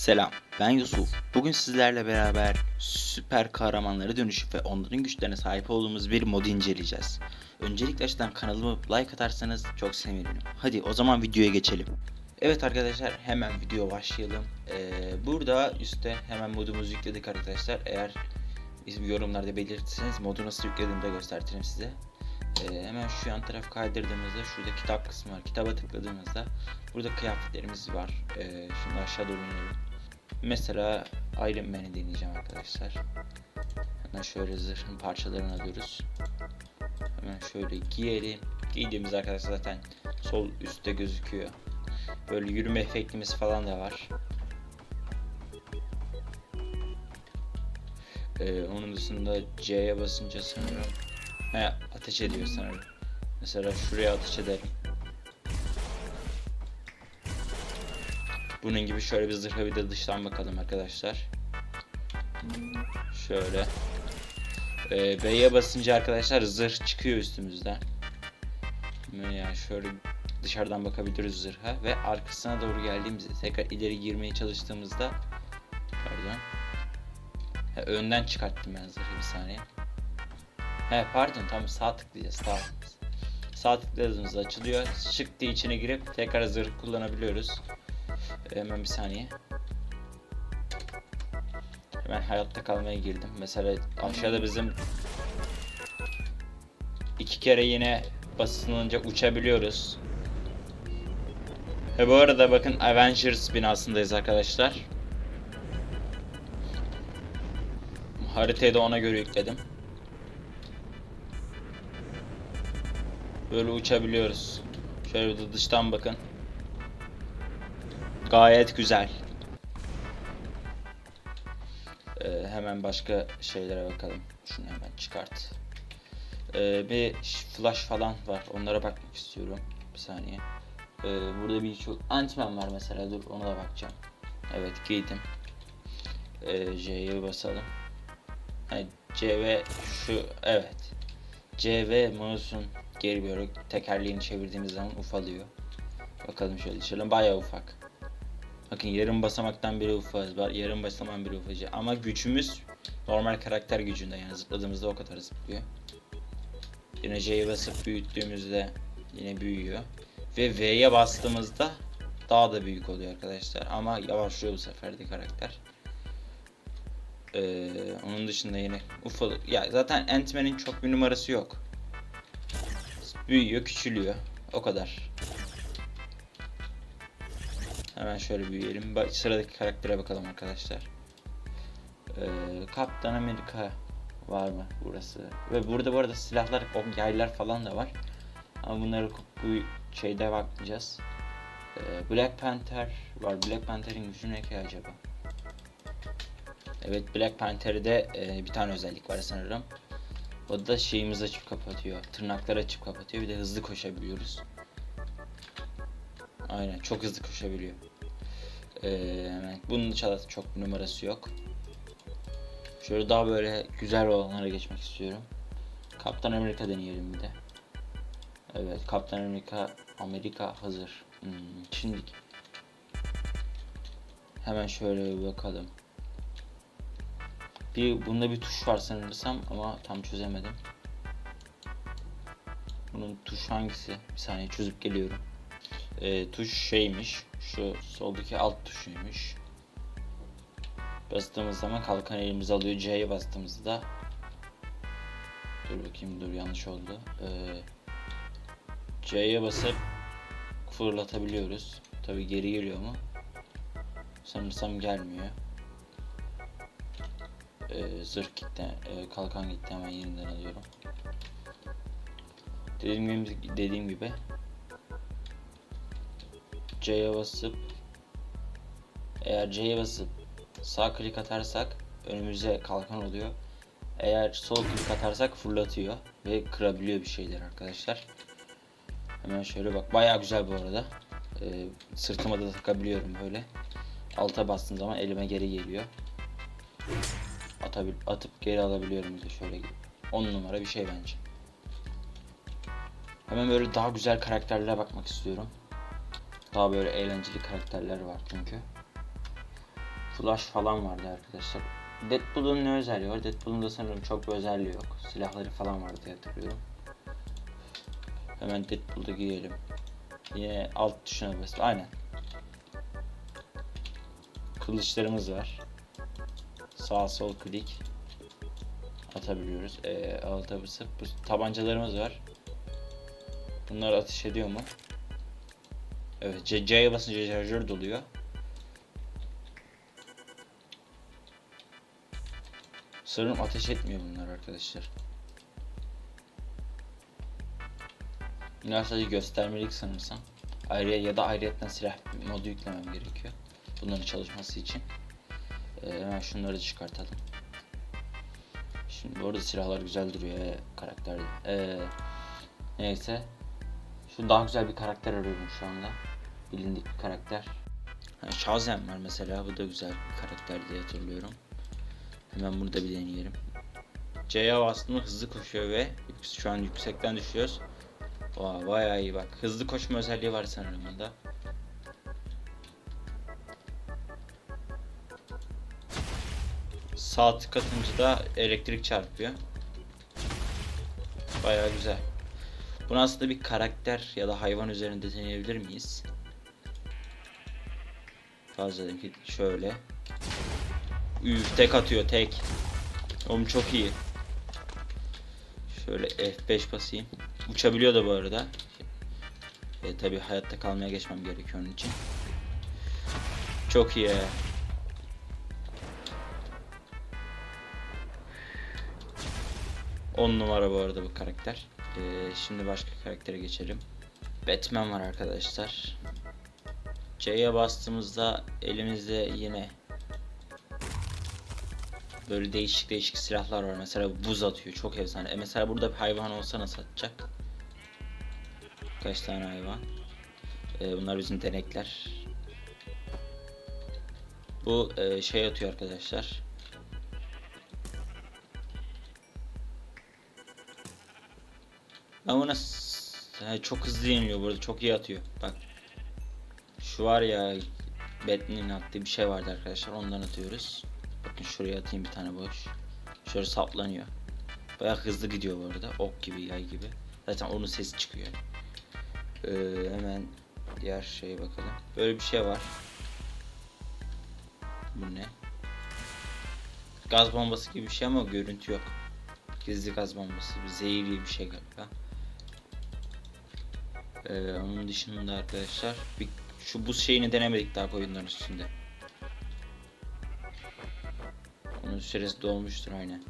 Selam, ben Yusuf. Bugün sizlerle beraber süper kahramanlara dönüşüp ve onların güçlerine sahip olduğumuz bir modu inceleyeceğiz. Öncelikle açıdan kanalıma like atarsanız çok sevinirim. Hadi o zaman videoya geçelim. Evet arkadaşlar hemen video başlayalım. Ee, burada üstte hemen modumuzu yükledik arkadaşlar. Eğer bizim yorumlarda belirtirseniz modu nasıl yüklediğimi de göstertirim size. Ee, hemen şu yan taraf kaydırdığımızda şurada kitap kısmı var. Kitaba tıkladığımızda burada kıyafetlerimiz var. Ee, şimdi aşağı doğru inelim. Mesela Iron Man'i deneyeceğim arkadaşlar. Hemen şöyle zırhın parçalarını alıyoruz. Hemen şöyle giyelim. Giydiğimiz arkadaşlar zaten sol üstte gözüküyor. Böyle yürüme efektimiz falan da var. Ee, onun dışında C'ye basınca sanırım He, ateş ediyor sanırım. Mesela şuraya ateş ederim. Bunun gibi şöyle bir zırha bir de dıştan bakalım arkadaşlar. Şöyle. Ee, B'ye basınca arkadaşlar zırh çıkıyor üstümüzden. Yani şöyle dışarıdan bakabiliriz zırha ve arkasına doğru geldiğimizde tekrar ileri girmeye çalıştığımızda pardon. Ha, önden çıkarttım ben zırhı bir saniye. He pardon tam sağ tıklayacağız sağ. Sağ tıkladığımızda açılıyor. Şık diye içine girip tekrar zırh kullanabiliyoruz. Hemen bir saniye. Hemen hayatta kalmaya girdim. Mesela aşağıda bizim iki kere yine basılınca uçabiliyoruz. Ve bu arada bakın Avengers binasındayız arkadaşlar. Haritayı da ona göre yükledim. Böyle uçabiliyoruz. Şöyle bir dıştan bakın. Gayet güzel. Ee, hemen başka şeylere bakalım. Şunu hemen çıkart. Ee, bir flash falan var. Onlara bakmak istiyorum. Bir saniye. Ee, burada bir çok Ant-Man var mesela. Dur ona da bakacağım. Evet giydim. Ee, C'ye basalım. Yani C ve şu evet. C ve mouse'un geri böyle tekerleğini çevirdiğimiz zaman ufalıyor. Bakalım şöyle şöyle bayağı ufak. Bakın yarım basamaktan biri ufaz var, yarım basamaktan biri ufacı. Ama gücümüz normal karakter gücünde yani zıpladığımızda o kadar zıplıyor. Yine C'ye basıp büyüttüğümüzde yine büyüyor. Ve V'ye bastığımızda daha da büyük oluyor arkadaşlar. Ama yavaşlıyor bu sefer de karakter. Ee, onun dışında yine ufalı. Ya zaten Ant-Man'in çok bir numarası yok. Büyüyor, küçülüyor. O kadar. Hemen şöyle büyüyelim. Ba- Sıradaki karaktere bakalım arkadaşlar. Ee, Kaptan Amerika var mı burası? Ve burada bu arada silahlar, o yaylar falan da var. Ama bunları bu şeyde bakmayacağız. Ee, Black Panther var. Black Panther'in gücü ne ki acaba? Evet Black Panther'de e, bir tane özellik var sanırım. O da şeyimizi açıp kapatıyor. Tırnakları açıp kapatıyor. Bir de hızlı koşabiliyoruz. Aynen çok hızlı koşabiliyor. Ee, bunun dışarıda çok numarası yok. Şöyle daha böyle güzel olanlara geçmek istiyorum. Kaptan Amerika deneyelim bir de. Evet Kaptan Amerika Amerika hazır. Hmm, şimdi hemen şöyle bir bakalım. Bir bunda bir tuş var sanırsam ama tam çözemedim. Bunun tuş hangisi? Bir saniye çözüp geliyorum. Ee, tuş şeymiş. Şu soldaki alt tuşuymuş. Bastığımız zaman kalkan elimizi alıyor. C'ye bastığımızda Dur bakayım dur yanlış oldu. Ee, C'ye basıp fırlatabiliyoruz. Tabi geri geliyor mu? Sanırsam gelmiyor. Ee, zırh gitti, e, kalkan gitti hemen yeniden alıyorum. Dediğim gibi, dediğim gibi C'ye basıp eğer C'ye basıp sağ klik atarsak önümüze kalkan oluyor. Eğer sol klik atarsak fırlatıyor ve kırabiliyor bir şeyler arkadaşlar. Hemen şöyle bak bayağı güzel bu arada. Ee, sırtıma da takabiliyorum böyle. Alta bastığım zaman elime geri geliyor. Atabil atıp geri alabiliyorum de şöyle. 10 numara bir şey bence. Hemen böyle daha güzel karakterlere bakmak istiyorum. Daha böyle eğlenceli karakterler var çünkü. Flash falan vardı arkadaşlar. Deadpool'un ne özelliği var? Deadpool'un da sanırım çok bir özelliği yok. Silahları falan vardı diye hatırlıyorum. Hemen Deadpool'da giyelim. Yine alt tuşuna bas. Aynen. Kılıçlarımız var. Sağ sol klik atabiliyoruz. Ee, alta basıp bu tabancalarımız var. Bunlar ateş ediyor mu? Evet, C- C'ye basınca şarjör doluyor. Sanırım ateş etmiyor bunlar arkadaşlar. Bunlar sadece göstermelik sanırsam. Ayrıca ya da ayrıyetten silah modu yüklemem gerekiyor. Bunların çalışması için. Ee, hemen şunları çıkartalım. Şimdi bu arada silahlar güzel duruyor ee, karakterde. Ee, neyse. Şu daha güzel bir karakter arıyorum şu anda. Bilindik bir karakter. Ha, Shazam var mesela. Bu da güzel bir karakter diye hatırlıyorum. Hemen bunu da bir deneyelim. C'ye bastığımda hızlı koşuyor ve şu an yüksekten düşüyoruz. Vay bayağı iyi bak. Hızlı koşma özelliği var sanırım bunda. Sağ tık atınca da elektrik çarpıyor. Bayağı güzel. Bunu aslında bir karakter ya da hayvan üzerinde deneyebilir miyiz? Fazla değil. Şöyle. Üf tek atıyor tek. Oğlum çok iyi. Şöyle F5 basayım. Uçabiliyor da bu arada. E, tabi hayatta kalmaya geçmem gerekiyor onun için. Çok iyi. 10 numara bu arada bu karakter. Ee, şimdi başka karaktere geçelim. Batman var arkadaşlar. C'ye bastığımızda elimizde yine böyle değişik değişik silahlar var. Mesela buz atıyor. Çok efsane. E mesela burada bir hayvan olsa nasıl atacak? Kaç tane hayvan? Ee, bunlar bizim denekler. Bu e, şey atıyor arkadaşlar. Ama nasıl çok hızlı yeniliyor burada çok iyi atıyor. Bak şu var ya Batman'in attığı bir şey vardı arkadaşlar ondan atıyoruz. Bakın şuraya atayım bir tane boş. Şöyle saplanıyor. Baya hızlı gidiyor bu arada ok gibi yay gibi. Zaten onun sesi çıkıyor. Ee, hemen diğer şeye bakalım. Böyle bir şey var. Bu ne? Gaz bombası gibi bir şey ama görüntü yok. Gizli gaz bombası bir zehir gibi bir şey galiba ee, onun dışında arkadaşlar bir, şu buz şeyini denemedik daha oyunların üstünde. Onun süresi dolmuştur aynen.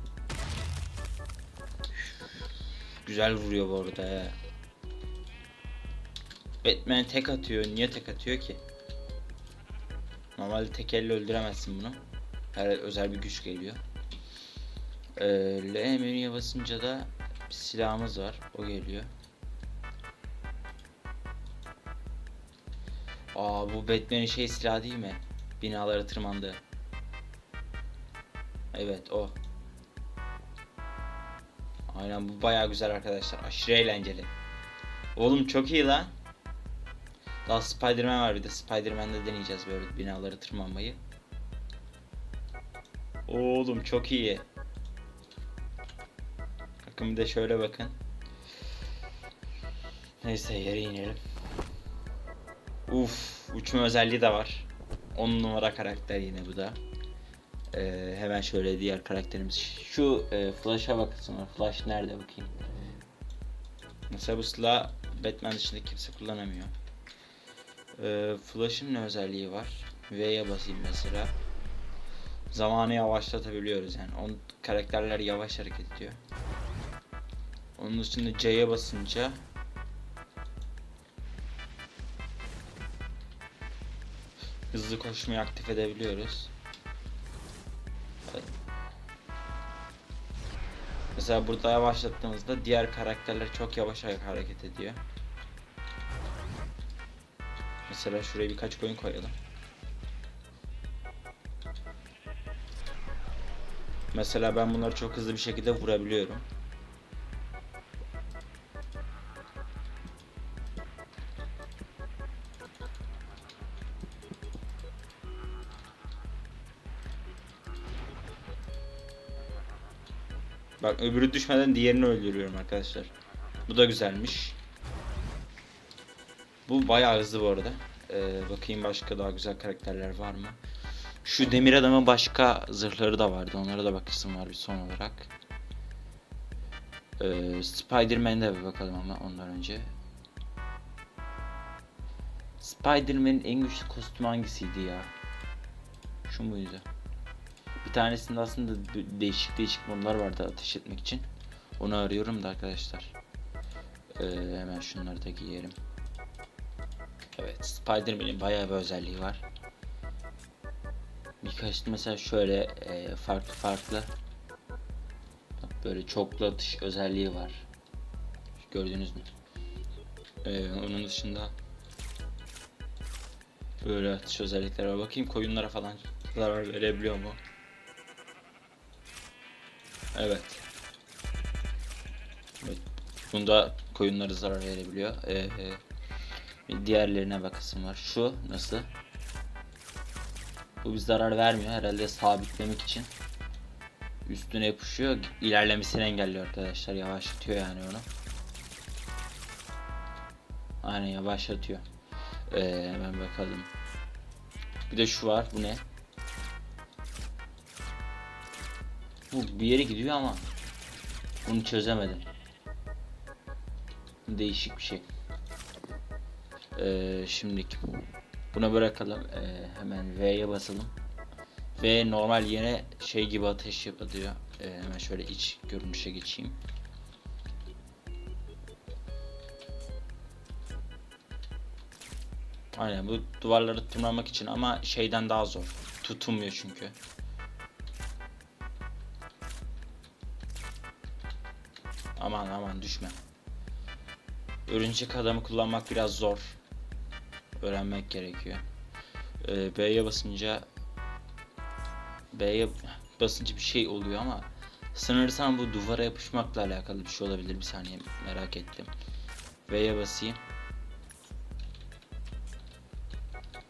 Güzel vuruyor bu arada ya. Batman tek atıyor. Niye tek atıyor ki? Normalde tek elle öldüremezsin bunu. Her özel bir güç geliyor. Ee, L menüye basınca da bir silahımız var. O geliyor. Aa bu Batman'in şey silahı değil mi? Binalara tırmandı. Evet o. Aynen bu baya güzel arkadaşlar. Aşırı eğlenceli. Oğlum çok iyi lan. Daha Spider-Man var bir de Spider-Man'de deneyeceğiz böyle binaları tırmanmayı. Oğlum çok iyi. Bakın bir de şöyle bakın. Neyse yere inelim. Uf, uçma özelliği de var. 10 numara karakter yine bu da. Ee, hemen şöyle diğer karakterimiz. Şu e, Flash'a bakın. Flash nerede bakayım. Mesela Batman dışında kimse kullanamıyor. Ee, Flash'ın ne özelliği var? V'ye basayım mesela. Zamanı yavaşlatabiliyoruz yani. On karakterler yavaş hareket ediyor. Onun dışında C'ye basınca hızlı koşmayı aktif edebiliyoruz. Mesela burada yavaşlattığımızda diğer karakterler çok yavaş hareket ediyor. Mesela şuraya birkaç koyun koyalım. Mesela ben bunları çok hızlı bir şekilde vurabiliyorum. Bak öbürü düşmeden diğerini öldürüyorum arkadaşlar. Bu da güzelmiş. Bu bayağı hızlı bu arada. Ee, bakayım başka daha güzel karakterler var mı? Şu demir adamın başka zırhları da vardı. Onlara da bakışım var bir son olarak. Ee, Spider-Man'e bir bakalım ama ondan önce. Spider-Man'in en güçlü kostümü hangisiydi ya? Şu muydu? Bir tanesinde aslında değişik değişik modlar vardı ateş etmek için. Onu arıyorum da arkadaşlar. Ee, hemen şunları da giyerim. Evet, Spider-Man'in bayağı bir özelliği var. Birkaç mesela şöyle e, farklı farklı böyle çoklu atış özelliği var. Gördünüz mü? Ee, onun dışında böyle atış özellikleri var. Bakayım koyunlara falan zarar verebiliyor mu? Evet. Evet. Bunda koyunları zarar verebiliyor. Ee, bir diğerlerine bakasım var. Şu nasıl? Bu bir zarar vermiyor. Herhalde sabitlemek için. Üstüne yapışıyor. İlerlemesini engelliyor arkadaşlar. Yavaşlatıyor yani onu. Aynen yavaşlatıyor. Ee, hemen bakalım. Bir de şu var. Bu ne? Bu bir yere gidiyor ama bunu çözemedim. Değişik bir şey. Ee, şimdilik buna bırakalım. Ee, hemen V'ye basalım. V normal yine şey gibi ateş yapıyor. Ee, hemen şöyle iç görünüşe geçeyim. Aynen bu duvarları tırmanmak için ama şeyden daha zor. Tutunmuyor çünkü. Aman aman düşme. Örümcek adamı kullanmak biraz zor. Öğrenmek gerekiyor. Ee, B'ye basınca B'ye basınca bir şey oluyor ama sanırsam bu duvara yapışmakla alakalı bir şey olabilir. Bir saniye merak ettim. V'ye basayım.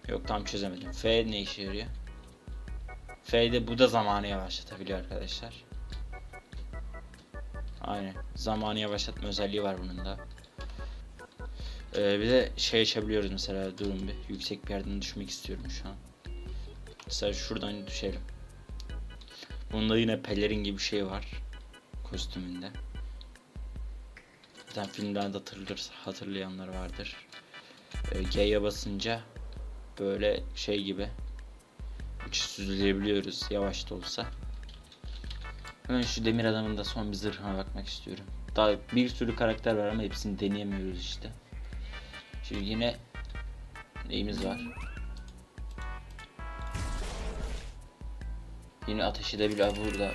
Yok tam çözemedim. F ne işe yarıyor? F'de bu da zamanı yavaşlatabiliyor arkadaşlar. Aynen. Zamanı yavaşlatma özelliği var bunun da. Ee, bir de şey açabiliyoruz mesela durun bir yüksek bir yerden düşmek istiyorum şu an. Mesela şuradan düşerim. Bunda yine pelerin gibi bir şey var kostümünde. Zaten filmden de hatırlayanlar vardır. Ee, G'ye basınca böyle şey gibi uçu süzülebiliyoruz yavaş da olsa. Hemen şu demir adamın da son bir zırhına bakmak istiyorum. Daha bir sürü karakter var ama hepsini deneyemiyoruz işte. Şimdi yine neyimiz var? Yine ateş edebiliyor burada.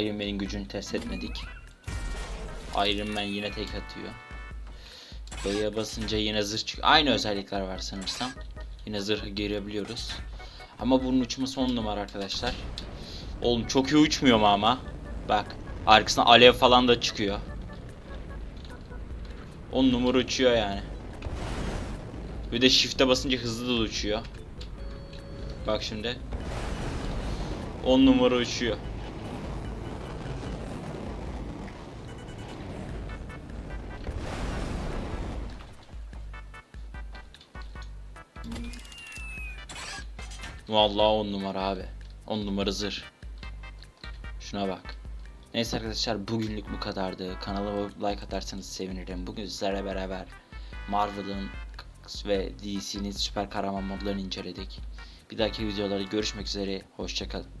Iron Man'in gücünü test etmedik. Iron Man yine tek atıyor. B'ye basınca yine zırh çıkıyor. Aynı özellikler var sanırsam. Yine zırhı girebiliyoruz. Ama bunun uçması 10 numara arkadaşlar. Oğlum çok iyi uçmuyor mu ama? Bak. Arkasına alev falan da çıkıyor. 10 numara uçuyor yani. Bir de shift'e basınca hızlı da uçuyor. Bak şimdi. 10 numara uçuyor. Vallahi 10 numara abi. 10 numara zırh. Şuna bak. Neyse arkadaşlar bugünlük bu kadardı. Kanalıma like atarsanız sevinirim. Bugün sizlerle beraber Marvel'ın ve DC'nin süper kahraman modlarını inceledik. Bir dahaki videolarda görüşmek üzere. Hoşçakalın.